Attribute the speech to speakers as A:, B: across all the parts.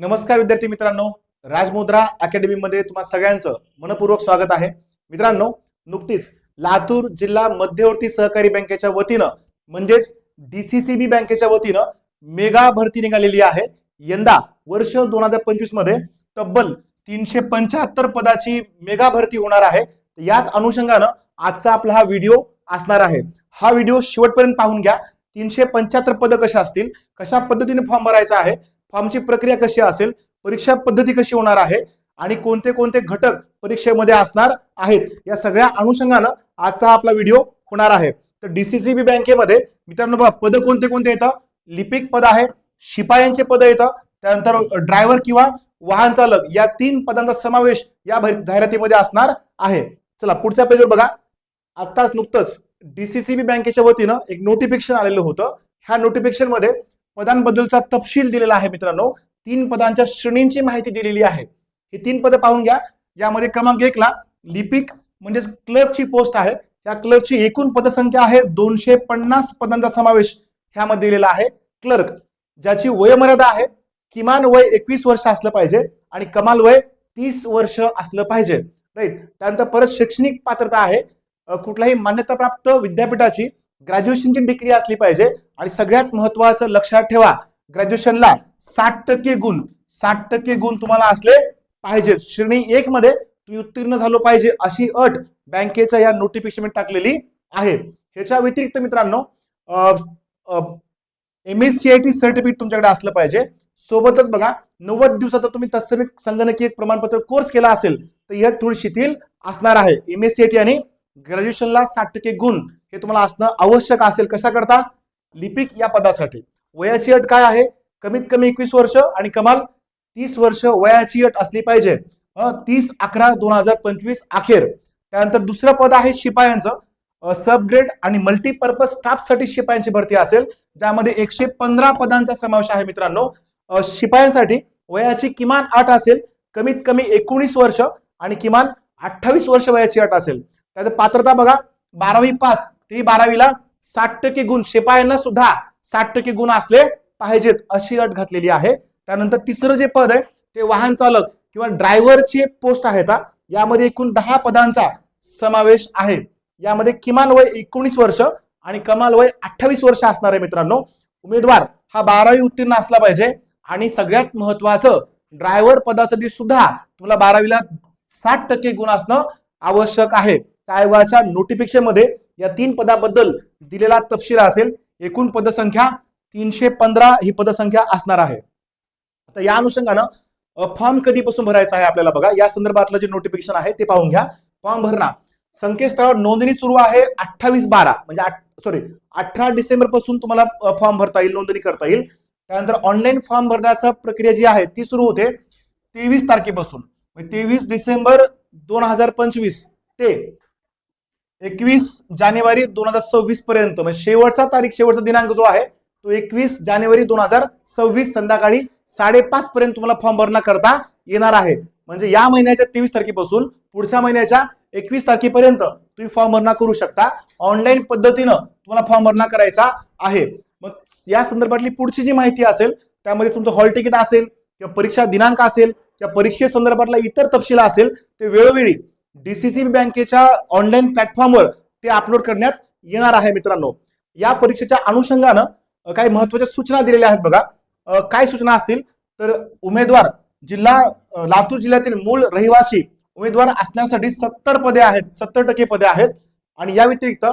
A: नमस्कार विद्यार्थी मित्रांनो. राजमुद्रा अकॅडमीमध्ये तुम्हा सगळ्यांचं मनपूर्वक स्वागत आहे. मित्रांनो नुकतीच लातूर जिल्हा मध्यवर्ती सहकारी बँकेच्या वतीनं म्हणजेच डीसीसीबी बँकेच्या वतीनं मेगा भरती निघालेली आहे. यंदा वर्ष दोन हजार पंचवीसमध्ये तब्बल तीनशे पंच्याहत्तर पदाची मेगा भरती होणार आहे. याच अनुषंगानं आजचा आपला हा व्हिडिओ असणार आहे. हा व्हिडिओ शेवटपर्यंत पाहून घ्या. तीनशे पंच्याहत्तर पदं कशा असतील? कशा पद्धतीने फॉर्म भरायचा आहे? फॉर्मची प्रक्रिया कशी असेल परीक्षा पद्धती कशी होणार आहे आणि कोणते कोणते घटक परीक्षेमध्ये असणार आहेत या सगळ्या अनुषंगानं आजचा आपला व्हिडिओ होणार आहे. तर डीसीसीबी बँकेमध्ये मित्रांनो बघा पद कोणते कोणते येतं? लिपिक पद आहे शिपायांचे पद येतं त्यानंतर ड्रायव्हर किंवा वाहन चालक या तीन पदांचा समावेश या जाहिरातीमध्ये असणार आहे. चला पुढच्या पेजवर बघा. आत्ताच नुकतंच डीसीसीबी बँकेच्या वतीनं एक नोटिफिकेशन आलेलं होतं. ह्या नोटिफिकेशनमध्ये पदांबद्दलचा तपशील दिलेला आहे मित्रांनो. तीन पदांच्या श्रेणींची माहिती दिलेली आहे. ही तीन पदं पाहून घ्या. यामध्ये क्रमांक एकला लिपिक म्हणजेच क्लर्कची पोस्ट आहे. या क्लर्कची एकूण पदसंख्या आहे. दोनशे पन्नास पदांचा समावेश ह्यामध्ये दिलेला आहे. क्लर्क ज्याची वयमर्यादा आहे किमान वय एकवीस वर्ष असलं पाहिजे आणि कमाल वय तीस वर्ष असलं पाहिजे. राईट त्यानंतर परत शैक्षणिक पात्रता आहे. कुठल्याही मान्यताप्राप्त विद्यापीठाची ग्रॅज्युएशनची डिग्री असली पाहिजे. आणि सगळ्यात महत्वाचं लक्षात ठेवा ग्रॅज्युएशनला साठ टक्के गुण साठ टक्के गुण तुम्हाला असले पाहिजेत. श्रेणी एक मध्ये तुम्ही उत्तीर्ण झालो पाहिजे अशी अट बँकेच्या या नोटिफिकेशन टाकलेली आहे. ह्याच्या व्यतिरिक्त मित्रांनो M S C I T certificate तुमच्याकडे असलं पाहिजे. सोबतच बघा नव्वद दिवसाचा तुम्ही तत्समिक संगणकीय प्रमाणपत्र कोर्स केला असेल तर यात थोडी शिथिल असणार आहे. M S C I T आणि ग्रॅज्युएशनला साठ टक्के गुण हे तुम्हाला असणं आवश्यक असेल. कशा करता? लिपिक या पदासाठी. वयाची अट काय आहे? कमीत कमी एकवीस वर्ष आणि कमाल तीस वर्ष वयाची अट असली पाहिजे. तीस अकरा दोन हजार पंचवीस अखेर. त्यानंतर दुसरं पद आहे शिपायांचं. सबग्रेड आणि मल्टीपर्पज स्टाफसाठी शिपायांची भरती असेल ज्यामध्ये एकशे पंधरा पदांचा समावेश आहे मित्रांनो. शिपायांसाठी वयाची किमान अट असेल कमीत कमी एकोणीस वर्ष आणि किमान अठ्ठावीस वर्ष वयाची अट असेल. त्यात पात्रता बघा बारावी पास ती बारावीला साठ टक्के गुण. शिपायांना सुद्धा साठ टक्के गुण असले पाहिजेत अशी अट घातलेली आहे. त्यानंतर तिसरं जे पद आहे ते वाहन चालक किंवा ड्रायव्हरची पोस्ट आहेत का यामध्ये एकूण दहा पदांचा समावेश आहे. यामध्ये किमान वय एकोणीस वर्ष आणि कमाल वय अठ्ठावीस वर्ष असणार आहे मित्रांनो. उमेदवार हा बारावी उत्तीर्ण असला पाहिजे. आणि सगळ्यात महत्वाचं ड्रायव्हर पदासाठी सुद्धा तुम्हाला बारावीला साठ टक्के गुण असणं आवश्यक आहे. त्या आयोगाच्या नोटिफिकेशनमध्ये या तीन पदाबद्दल दिलेला तपशील असेल. एकूण पदसंख्या तीनशे पंधरा ही पदसंख्या असणार आहे. आता या अनुषंगानं फॉर्म कधीपासून भरायचा आहे आपल्याला बघा. या संदर्भातलं जे नोटिफिकेशन आहे ते पाहून घ्या. फॉर्म भरणा. संकेतस्थळावर नोंदणी सुरू आहे अठ्ठावीस बारा. म्हणजे सॉरी अठरा डिसेंबरपासून तुम्हाला फॉर्म भरता येईल नोंदणी करता येईल. त्यानंतर ऑनलाईन फॉर्म भरण्याचा प्रक्रिया जी आहे ती सुरू होते तेवीस तारखेपासून. म्हणजे तेवीस डिसेंबर दोन हजार पंचवीस ते एकवीस जानेवारी दोन हजार सव्वीस पर्यंत म्हणजे शेवटचा तारीख शेवटचा दिनांक जो आहे तो एकवीस जानेवारी दोन हजार सव्वीस संध्याकाळी साडेपाच पर्यंत तुम्हाला फॉर्म भरणा करता येणार आहे. म्हणजे या महिन्याच्या तेवीस तारखेपासून पुढच्या महिन्याच्या एकवीस तारखेपर्यंत तुम्ही फॉर्म भरणा करू शकता. ऑनलाईन पद्धतीनं तुम्हाला फॉर्म भरणा करायचा आहे. मग या संदर्भातली पुढची जी माहिती असेल त्यामध्ये तुमचं हॉल तिकीट असेल किंवा परीक्षा दिनांक असेल किंवा परीक्षे संदर्भातला इतर तपशील असेल ते वेळोवेळी डीसीसीबी बँकेच्या ऑनलाईन प्लॅटफॉर्मवर ते अपलोड करण्यात येणार आहे मित्रांनो. या परीक्षेच्या अनुषंगानं काही महत्त्वाच्या सूचना दिलेल्या आहेत बघा. काय सूचना असतील? तर उमेदवार जिल्हा लातूर जिल्ह्यातील मूळ रहिवासी उमेदवार असण्यासाठी सत्तर पदे आहेत सत्तर टक्के पदे आहेत. आणि या व्यतिरिक्त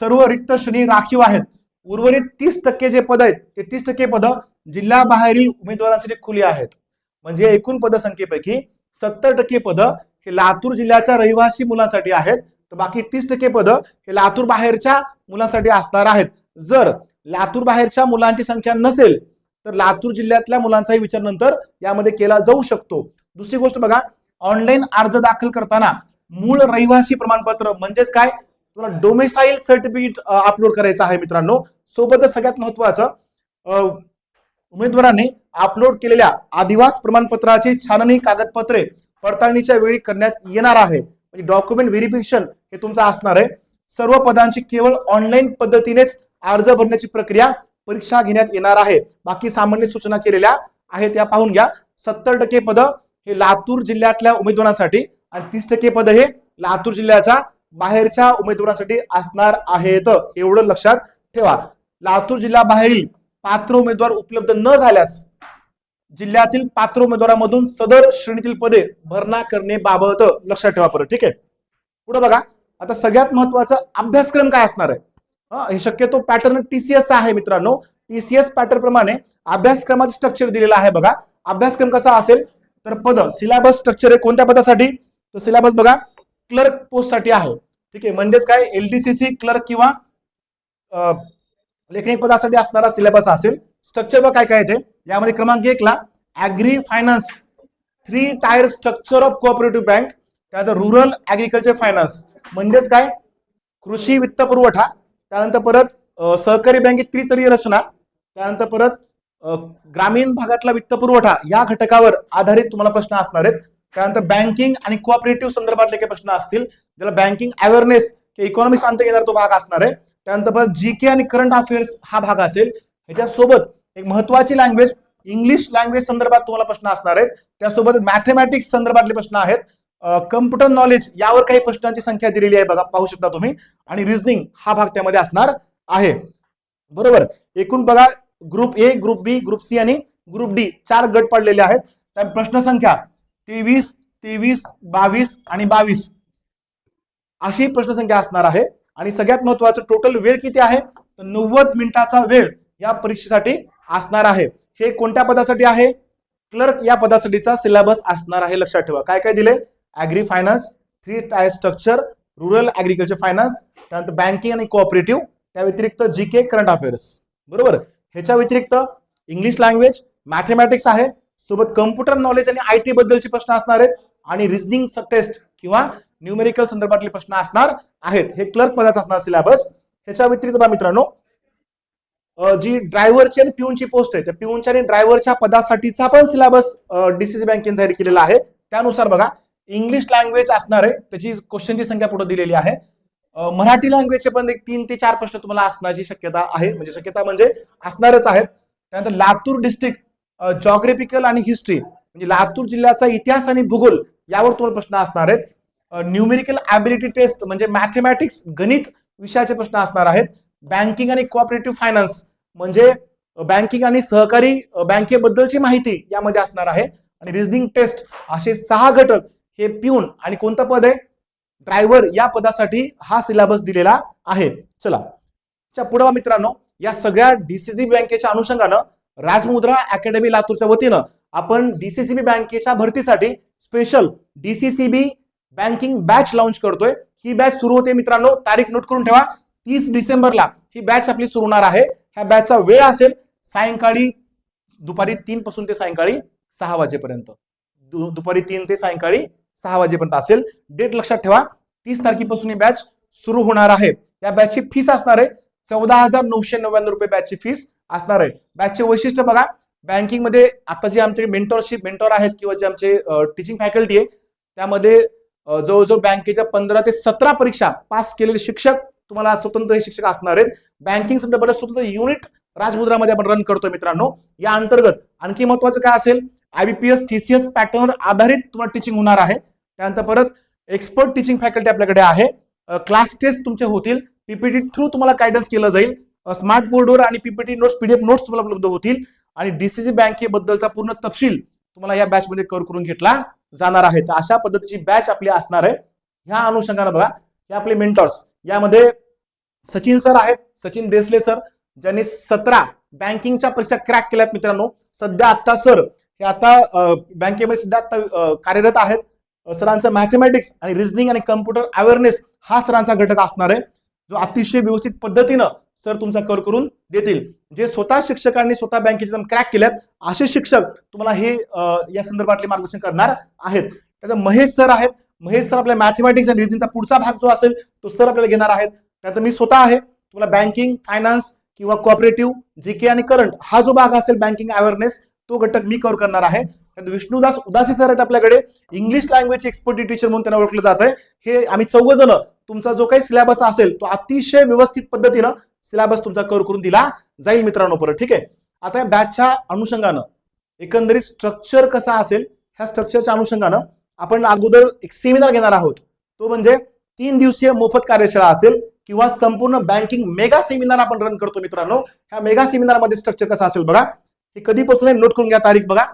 A: सर्व रिक्त श्रेणी राखीव आहेत. उर्वरित तीस टक्के जे पद आहेत ते तीस टक्के पद जिल्ह्याबाहेरील उमेदवारांसाठी खुली आहेत. म्हणजे एकूण पदसंख्येपैकी सत्तर टक्के पद हे लातूर जिल्ह्याच्या रहिवासी मुलांसाठी आहेत. तर बाकी तीस टक्के पदं हे लातूर बाहेरच्या मुलांसाठी असणार आहेत. जर लातूर बाहेरच्या मुलांची संख्या नसेल तर लातूर जिल्ह्यातल्या मुलांचाही विचार नंतर यामध्ये केला जाऊ शकतो. दुसरी गोष्ट बघा ऑनलाईन अर्ज दाखल करताना मूळ रहिवासी प्रमाणपत्र म्हणजेच काय? तुला डोमेसाईल सर्टिफिकेट अपलोड करायचं आहे मित्रांनो. सोबतच सगळ्यात महत्वाचं उमेदवारांनी अपलोड केलेल्या आदिवास प्रमाणपत्राची छाननी कागदपत्रे पडताळणीच्या वेळी करण्यात येणार आहे. म्हणजे डॉक्युमेंट व्हेरिफिकेशन हे तुमचं असणार आहे. सर्व पदांची केवळ ऑनलाईन पद्धतीनेच अर्ज भरण्याची प्रक्रिया परीक्षा घेण्यात येणार आहे. बाकी सामान्य सूचना केलेल्या आहेत त्या पाहून घ्या. सत्तर टक्के पद हे लातूर जिल्ह्यातल्या उमेदवारांसाठी आणि तीस टक्के पद हे लातूर जिल्ह्याच्या बाहेरच्या उमेदवारांसाठी असणार आहेत. एवढं लक्षात ठेवा. लातूर जिल्ह्याबाहेरील पात्र उमेदवार उपलब्ध न झाल्यास जिल्ह्यातील पात्र उमेदवारामधून सदर श्रेणीतील पदे भरणा करणे बाबत लक्षात ठेवा परत ठीक आहे? पुढे बघा आता सगळ्यात महत्त्वाचा अभ्यासक्रम काय असणार आहे? हे शक्यतो पॅटर्न टीसीएस आहे मित्रांनो. टीसीएस पॅटर्न प्रमाणे अभ्यासक्रमाचं स्ट्रक्चर दिलेलं आहे बघा. अभ्यासक्रम कसा असेल? तर पद सिलेबस स्ट्रक्चर आहे कोणत्या पदासाठी? तर सिलेबस बघा क्लर्क पोस्टसाठी आहे. ठीक आहे म्हणजेच काय? एलडीसीसी क्लर्क किंवा लेखनिक पदासाठी असणारा सिलेबस असेल. स्ट्रक्चर बघा काय काय येते यामध्ये क्रमांक एक ला agri finance three tier structure of cooperative bank त्यानंतर रुरल ऍग्रिकल्चर फायनान्स म्हणजेच काय? कृषी वित्त पुरवठा. त्यानंतर परत सहकारी बँकेत त्रिस्तरीय रचना. त्यानंतर परत ग्रामीण भागातला वित्त पुरवठा. या घटकावर आधारित तुम्हाला प्रश्न असणार आहेत. त्यानंतर बँकिंग आणि कोऑपरेटिव्ह संदर्भातले काही प्रश्न असतील. ज्याला बँकिंग अवेअरनेस किंवा इकॉनॉमिक्स अंत घेणार तो भाग असणार आहे. त्यानंतर परत जी के आणि करंट अफेअर्स हा भाग असेल. ह्याच्यासोबत एक महत्वाची लँग्वेज इंग्लिश लँग्वेज संदर्भात तुम्हाला प्रश्न असणार आहेत. त्यासोबत मॅथमॅटिक्स संदर्भातले प्रश्न आहेत. कम्प्युटर नॉलेज यावर काही प्रश्नांची संख्या दिलेली आहे बघा पाहू शकता तुम्ही. आणि रिझनिंग हा भाग त्यामध्ये असणार आहे. बरोबर? एकूण बघा group A group B group C आणि ग्रुप डी चार गट पडलेले आहेत. त्या प्रश्न संख्या तेवीस तेवीस बावीस आणि बावीस. अशी प्रश्नसंख्या असणार आहे. आणि सगळ्यात महत्वाचं टोटल वेळ किती आहे? तर नव्वद मिनिटाचा वेळ. या परीक्षेसाठी असणार आहे. हे कोणत्या पदासाठी आहे? क्लर्क या पदासाठीचा सिलेबस असणार आहे. लक्षात ठेवा. काय काय दिले? Agri finance three tier structure rural agriculture finance त्यानंतर बँकिंग आणि कोऑपरेटिव्ह त्या व्यतिरिक्त जी के करंट अफेअर्स बरोबर? ह्याच्या व्यतिरिक्त इंग्लिश लँग्वेज मॅथमॅटिक्स आहे. सोबत कम्प्युटर नॉलेज आणि आय टी बद्दलचे प्रश्न असणार आहेत. आणि रिझनिंग टेस्ट किंवा न्यूमेरिकल संदर्भातले प्रश्न असणार आहेत. हे क्लर्क पदाचा असणार सिलेबस. ह्याच्या व्यतिरिक्त मित्रांनो जी ड्रायव्हरची आणि पिऊनची पोस्ट आहे त्या पिऊनच्या आणि ड्रायव्हरच्या पदासाठीचा पण सिलेबस डीसीसी बँकेने जाहीर केलेला आहे. त्यानुसार बघा इंग्लिश लँग्वेज असणार आहे त्याची क्वेश्चनची संख्या पुढे दिलेली आहे. मराठी लँग्वेजचे पण एक तीन ते चार प्रश्न तुम्हाला असण्याची शक्यता आहे. म्हणजे शक्यता म्हणजे असणारच आहेत. त्यानंतर लातूर डिस्ट्रिक्ट जॉग्राफिकल आणि हिस्ट्री म्हणजे लातूर जिल्ह्याचा इतिहास आणि भूगोल यावर तुम्हाला प्रश्न असणार आहेत. न्यूमेरिकल ॲबिलिटी टेस्ट म्हणजे मॅथमॅटिक्स गणित विषयाचे प्रश्न असणार आहेत. बँकिंग आणि कोऑपरेटिव्ह फायनान्स म्हणजे बँकिंग आणि सहकारी बँकेबद्दलची माहिती यामध्ये असणार आहे. आणि रिझनिंग टेस्ट असे सहा घटक हे पिऊन आणि कोणतं पद आहे? ड्रायव्हर या पदासाठी हा सिलेबस दिलेला आहे. चला. च्या पुढे मित्रांनो या सगळ्या डीसीसी बँकेच्या अनुषंगानं राजमुद्रा अकॅडमी लातूरच्या वतीनं आपण डीसीसीबी बँकेच्या भरतीसाठी special DCCB banking batch launch करतोय. ही बॅच सुरू होते मित्रांनो तारीख नोट करून ठेवा. तीस डिसेंबरला ही बॅच आपली सुरू होणार आहे. ह्या बॅचचा वेळ असेल सायंकाळी दुपारी तीन पासून ते सायंकाळी सहा वाजेपर्यंत. दु- दुपारी तीन ते सायंकाळी सहा वाजेपर्यंत असेल. डेट लक्षात ठेवा तीस तारखेपासून ही बॅच सुरू होणार आहे. या बॅचची फीस असणार आहे. चौदा हजार नऊशे नव्याण्णव रुपये बॅचची फीस असणार आहे. बॅचचे वैशिष्ट्य बघा बँकिंगमध्ये आता जे आमचे मेंटॉरशिप मेंटॉर आहेत किंवा जे आमचे टीचिंग फॅकल्टी आहे त्यामध्ये जवळजवळ बँकेच्या पंधरा ते सतरा परीक्षा पास केलेले शिक्षक तुम्हाला स्वतंत्र हे शिक्षक असणार आहेत. बँकिंग संदर्भात स्वतंत्र युनिट राजमुद्रामध्ये आपण रन करतोय मित्रांनो. या अंतर्गत आणखी महत्वाचं काय असेल? आयबीपीएस टीसीएस पॅटर्नवर आधारित तुम्हाला टीचिंग होणार आहे. त्यानंतर परत एक्सपर्ट टीचिंग फॅकल्टी आपल्याकडे आहे. क्लास टेस्ट तुमचे होतील. पीपीटी थ्रू तुम्हाला गायडन्स केलं जाईल. स्मार्ट बोर्डवर आणि पीपीटी नोट्स पीडीएफ नोट्स तुम्हाला उपलब्ध होतील. आणि डीसीसी बँकेबद्दलचा पूर्ण तपशील तुम्हाला या बॅचमध्ये कव्हर करून घेतला जाणार आहे. तर अशा पद्धतीची बॅच आपली असणार आहे. ह्या अनुषंगाने बघा. हे आपले मेंटॉर्स यामध्ये सचिन सर आहेत सचिन देसले सर ज्यांनी सतरा बँकिंगच्या परीक्षा क्रॅक केल्यात मित्रांनो. सध्या आता सर हे आता बँकेमध्ये सध्या आता कार्यरत आहेत. सरांचं मॅथमॅटिक्स आणि रिझनिंग आणि कम्प्युटर अवेअरनेस हा सरांचा घटक असणार आहे. जो अतिशय व्यवस्थित पद्धतीनं सर तुमचा कर करून देतील. जे स्वतः शिक्षकांनी स्वतः बँकेचे क्रॅक केल्यात असे शिक्षक तुम्हाला हे या संदर्भातले मार्गदर्शन करणार आहेत. त्याचं महेश सर आहेत महेश सर आपल्या मॅथमॅटिक्स अँड रिझनिंगचा पुढचा भाग जो असेल तो सर आपल्याला घेणार आहेत. त्यानंतर मी स्वतः आहे. तुम्हाला बँकिंग फायनान्स किंवा कोऑपरेटिव्ह जीके आणि करंट हा जो भाग असेल बँकिंग अवेअरनेस तो घटक मी कव्हर करणार आहे. विष्णुदास उदासी सर आहेत आपल्याकडे. इंग्लिश लँग्वेज एक्सपर्ट टीचर म्हणून त्यांना ओळखलं जात आहे हे आम्ही चौघ जण तुमचा जो काही सिलेबस असेल तो अतिशय व्यवस्थित पद्धतीनं सिलेबस तुमचा कव्हर करून दिला जाईल मित्रांनो परत ठीक आहे? आता या बॅचच्या अनुषंगानं एकंदरीत स्ट्रक्चर कसा असेल ह्या स्ट्रक्चरच्या अनुषंगानं आपण अगोदर एक सेमिनार घेणार आहोत. तो म्हणजे तीन दिवसीय मोफत कार्यशाळा असेल किंवा संपूर्ण बँकिंग मेगा सेमिनार आपण रन करतो मित्रांनो. ह्या मेगा सेमिनारमध्ये स्ट्रक्चर कसं असेल बघा. हे कधीपासून आहे? नोट करून घ्या तारीख बघा.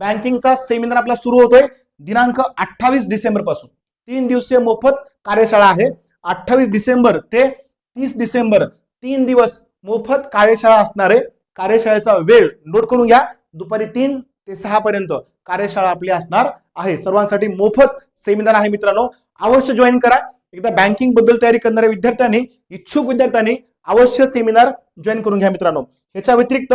A: बँकिंगचा सेमिनार आपला सुरू होतोय दिनांक अठ्ठावीस डिसेंबरपासून. तीन दिवसीय मोफत कार्यशाळा आहे. अठ्ठावीस डिसेंबर ते तीस डिसेंबर तीन दिवस मोफत कार्यशाळा असणार आहे. कार्यशाळेचा वेळ नोट करून घ्या. दुपारी तीन ते सहा पर्यंत कार्यशाळा आपली असणार आहे. सर्वांसाठी मोफत सेमिनार आहे मित्रांनो. अवश्य जॉईन करा. एकदा बँकिंगबद्दल तयारी करणाऱ्या विद्यार्थ्यांनी इच्छुक विद्यार्थ्यांनी अवश्य सेमिनार जॉईन करून घ्या मित्रांनो. ह्याच्या व्यतिरिक्त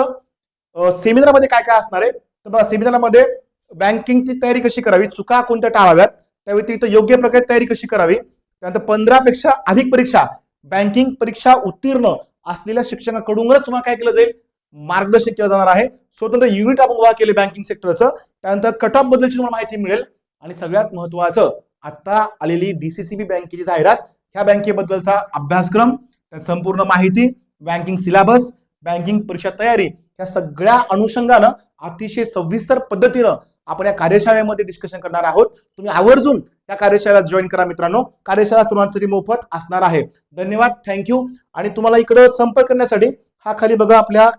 A: सेमिनारमध्ये काय काय असणार आहे? तर बघा सेमिनारमध्ये बँकिंगची तयारी कशी करावी? चुका कोणत्या टाळाव्यात? त्या व्यतिरिक्त योग्य प्रकारे तयारी कशी करावी? त्यानंतर पंधरापेक्षा अधिक परीक्षा बँकिंग परीक्षा उत्तीर्ण असलेल्या शिक्षकांकडूनच तुम्हाला काय केलं जाईल? मार्गदर्शन केलं जाणार आहे. स्वतंत्र युनिट आपण उभा केले बँकिंग सेक्टरचं त्यानंतर कट ऑफ बद्दलची तुम्हाला माहिती मिळेल. आणि सगळ्यात महत्वाचं आता आलेली डीसीसीबी बँकेची जाहिरात ह्या बँकेबद्दलचा अभ्यासक्रम संपूर्ण माहिती बँकिंग सिलेबस बँकिंग परीक्षा तयारी या सगळ्या अनुषंगानं अतिशय सविस्तर पद्धतीनं आपण या कार्यशाळेमध्ये डिस्कशन करणार आहोत. तुम्ही आवर्जून या कार्यशाळेला जॉईन करा मित्रांनो. कार्यशाळा सर्वांसाठी मोफत असणार आहे. धन्यवाद थँक्यू आणि तुम्हाला इकडं संपर्क करण्यासाठी हा खाली बघा आपल्या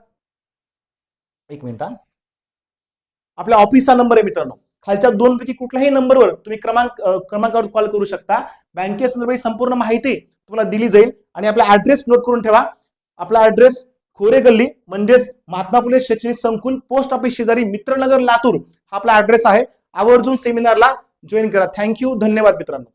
A: एक मिनिट हा. आपल्या ऑफिसचा नंबर आहे मित्रांनो. खालच्या दोन पैकी कुठल्याही नंबरवर तुम्ही क्रमांक क्रमांकावर कॉल करू शकता. बँकेसंदर्भात संपूर्ण माहिती तुम्हाला दिली जाईल आणि आपला ऍड्रेस नोट करून ठेवा. आपला ऍड्रेस खोरे गल्ली म्हणजेच महात्मा फुले शैक्षणिक संकुल पोस्ट ऑफिस शेजारी मित्रनगर लातूर हा आपला ऍड्रेस आहे. आवर्जून सेमिनारला जॉईन करा. थँक्यू धन्यवाद मित्रांनो.